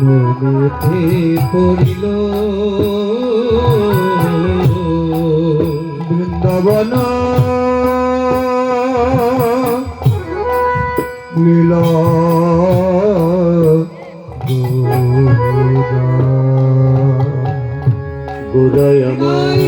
মনেতে পড়িল বৃন্দাবন নীল গোরায় আমার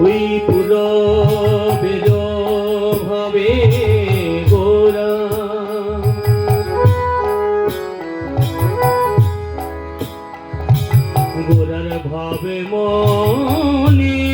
ওই পুরবের ভাবে গোরা। গোরার ভাবে মনে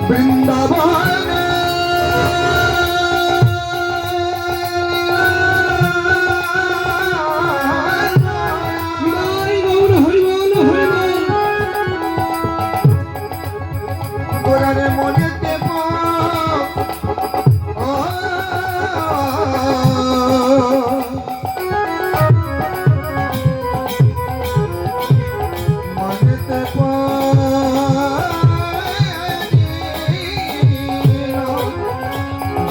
বৃন্দাবনে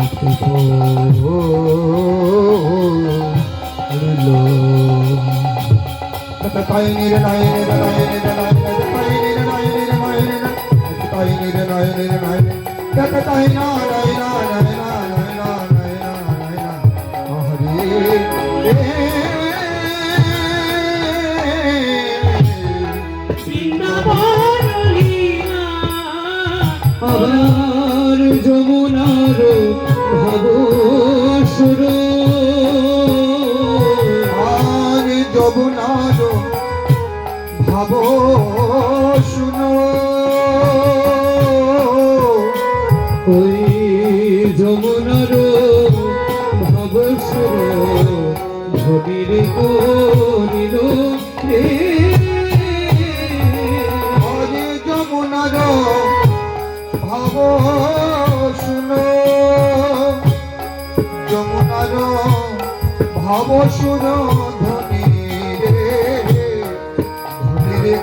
গোরা বৃন্দাবন লীলা আবার যমুনার আর যমুনার ভাব, শুনো। ওই যমুনার ভব সুর ভবির আর যমুনার, ভাব, শুনো। যমুনার, ভাব, শুনো।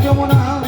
যমুনা